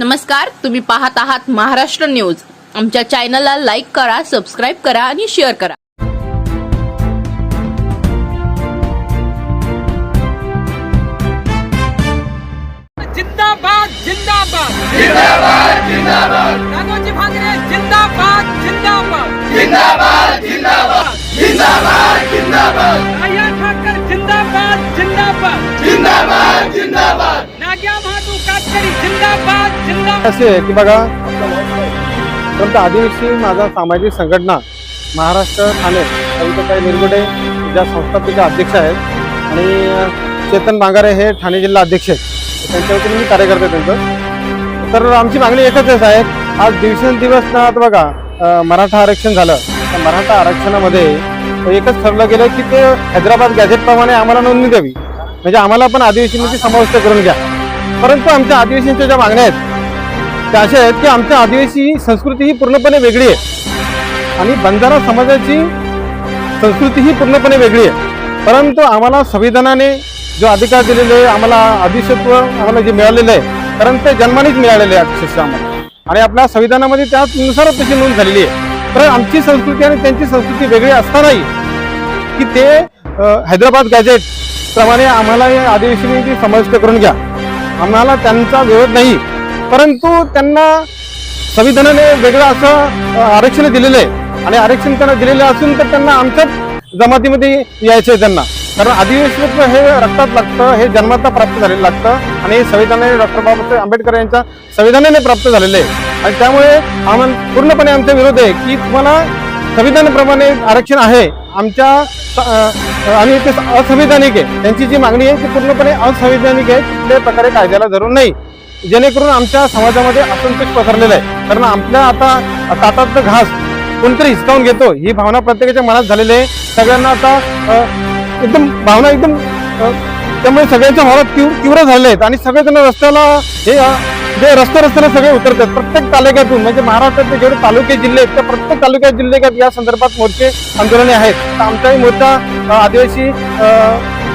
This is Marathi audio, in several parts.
नमस्कार तुम्ही पाहत आहात महाराष्ट्र न्यूज. आमच्या चॅनलला लाईक करा सबस्क्राईब करा आणि शेअर करा. जिंदाबाद जिंदाबाद. जिंदाबाद जिंदाबाद. भांगरे जिंदाबाद जिंदाबाद. जिंदाबाद जिंदाबाद. जिंदाबाद जिंदाबाद. आया ठाकर जिंदाबाद जिंदाबाद. जिंदाबाद जिंदाबाद. असे आहे की बघा परंतु आदिवासी माझा सामाजिक संघटना महाराष्ट्र ठाणे कविताताई निरगुडे ज्या संस्थापिका अध्यक्ष आहेत आणि चेतन बांगारे हे ठाणे जिल्हा अध्यक्ष आहेत. त्यांच्या वतीने मी कार्यकर्ते त्यांचं. तर आमची मागणी एकच आहे आज दिवसेंदिवस ना आता बघा मराठा आरक्षण झालं. त्या मराठा आरक्षणामध्ये एकच ठरलं गेलं की ते हैदराबाद गॅझेटप्रमाणे आम्हाला नोंदणी द्यावी. म्हणजे आम्हाला पण आदिवासींची समाविष्ट करून घ्या. परंतु आमच्या आदिवासींच्या ज्या मागण्या आहेत त्या अशा आहेत की आमच्या आदिवासी संस्कृती ही पूर्णपणे वेगळी आहे. आणि बंजारा समाजाची संस्कृती ही पूर्णपणे वेगळी आहे. परंतु आम्हाला संविधानाने जो अधिकार दिलेले आहे आम्हाला आदिशत्व आम्हाला जे मिळालेलं आहे कारण ते जन्मानेच मिळालेले आहे अक्षरशः आम्हाला. आणि आपल्या संविधानामध्ये त्यानुसार तशी नोंद झालेली आहे. तर आमची संस्कृती आणि त्यांची संस्कृती वेगळी असतानाही की ते हैदराबाद गॅजेट प्रमाणे आम्हाला या आदिवासींनी समाविष्ट करून घ्या. आम्हाला त्यांचा विरोध नाही. परंतु त्यांना संविधानाने वेगळं असं आरक्षण दिलेलं आहे. आणि आरक्षण त्यांना दिलेलं असून तर त्यांना आमच्याच जमातीमध्ये यायचं आहे त्यांना. कारण आदिवासीत्व हे रक्तात लागतं हे जन्माता प्राप्त झालेलं लागतं. आणि हे संविधानाने डॉक्टर बाबासाहेब आंबेडकर यांच्या संविधानाने प्राप्त झालेलं आहे. आणि त्यामुळे आम्हाला पूर्णपणे आमचा विरोध आहे की तुम्हाला संविधानाप्रमाणे आरक्षण आहे. आमच्या आणि ते असंविधानिक आहे. त्यांची जी मागणी आहे ती पूर्णपणे असंविधानिक आहे. कुठल्याही प्रकारे कायद्याला धरून नाही. जेणेकरून आमच्या समाजामध्ये असंतोष पसरलेला आहे. कारण आपल्या आता ताटातलं घास कोणतरी हिसकावून घेतो ही भावना प्रत्येकाच्या मनात झालेली आहे. सगळ्यांना आता एकदम भावना एकदम त्यामुळे सगळ्यांच्या भावना तीव्र तीव्र झालेल्या आहेत. आणि सगळेजण रस्त्याला हे जे रस्ते रस्त्याला सगळे उतरतात. प्रत्येक तालुक्यातून म्हणजे महाराष्ट्रातले जेवढे तालुके जिल्हे आहेत त्या प्रत्येक तालुक्यात जिल्ह्यात या संदर्भात मोर्चे आंदोलने आहेत. तर आमचाही मोर्चा आदिवासी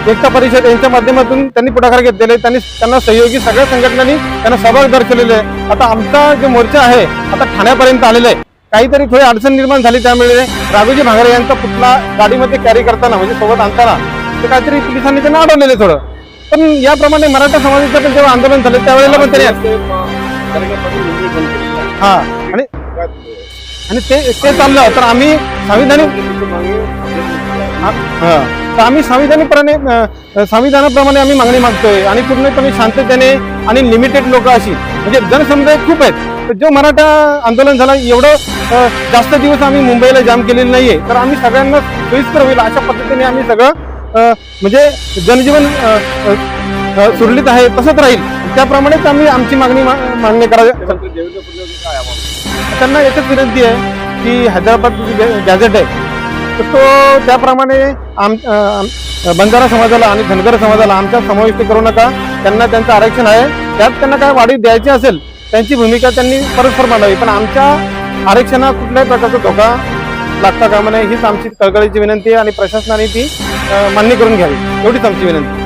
एकता परिषद यांच्या माध्यमातून त्यांनी पुढाकार घेतलेले आहे. त्यांनी त्यांना सहयोगी सगळ्या संघटनांनी त्यांना सहभाग दर्शवलेले आहे आता आमचा जो मोर्चा आहे आता ठाण्यापर्यंत आलेला आहे काहीतरी थोडी अडचण निर्माण झाली त्यामुळे राघोजी भांगरे यांचा पुतला गाडीमध्ये कॅरी करताना म्हणजे सोबत आणताना ते काहीतरी पोलिसांनी त्यांना अडवलेले थोडं पण याप्रमाणे मराठा समाजाचं पण जेव्हा आंदोलन झालं त्यावेळेला पण त्यांनी हा आणि आणि ते ते चाललं तर आम्ही संविधानिक हा. तर आम्ही संविधानिकपणे संविधानाप्रमाणे आम्ही मागणी मागतोय आणि पूर्णपणे शांततेने आणि लिमिटेड लोक अशी म्हणजे जनसमुदाय खूप आहेत. तर जो मराठा आंदोलन झाला एवढं जास्त दिवस आम्ही मुंबईला जाम केलेलं नाहीये. तर आम्ही सगळ्यांना सोयीस्कर होईल अशा पद्धतीने आम्ही सगळं म्हणजे जनजीवन सुरळीत आहे तसंच राहील. त्याप्रमाणेच आम्ही आमची मागणी मा- मान्य करा त्यांना एकच विनंती आहे की हैदराबाद गॅझेट आहे तर तो त्याप्रमाणे आम बंजारा समाजाला आणि धनगर समाजाला आमच्या समाविष्ट करू नका. त्यांना त्यांचं आरक्षण आहे. त्यात त्यांना काय वाढीव द्यायची असेल त्यांची भूमिका त्यांनी परस्पर मांडावी. पण आमच्या आरक्षणात कुठल्याही प्रकारचा धोका लागता कामा नये. हीच आमची कळकळीची विनंती आहे आणि प्रशासनाने ती मान्य करून घ्यावी. एवढीच आमची विनंती.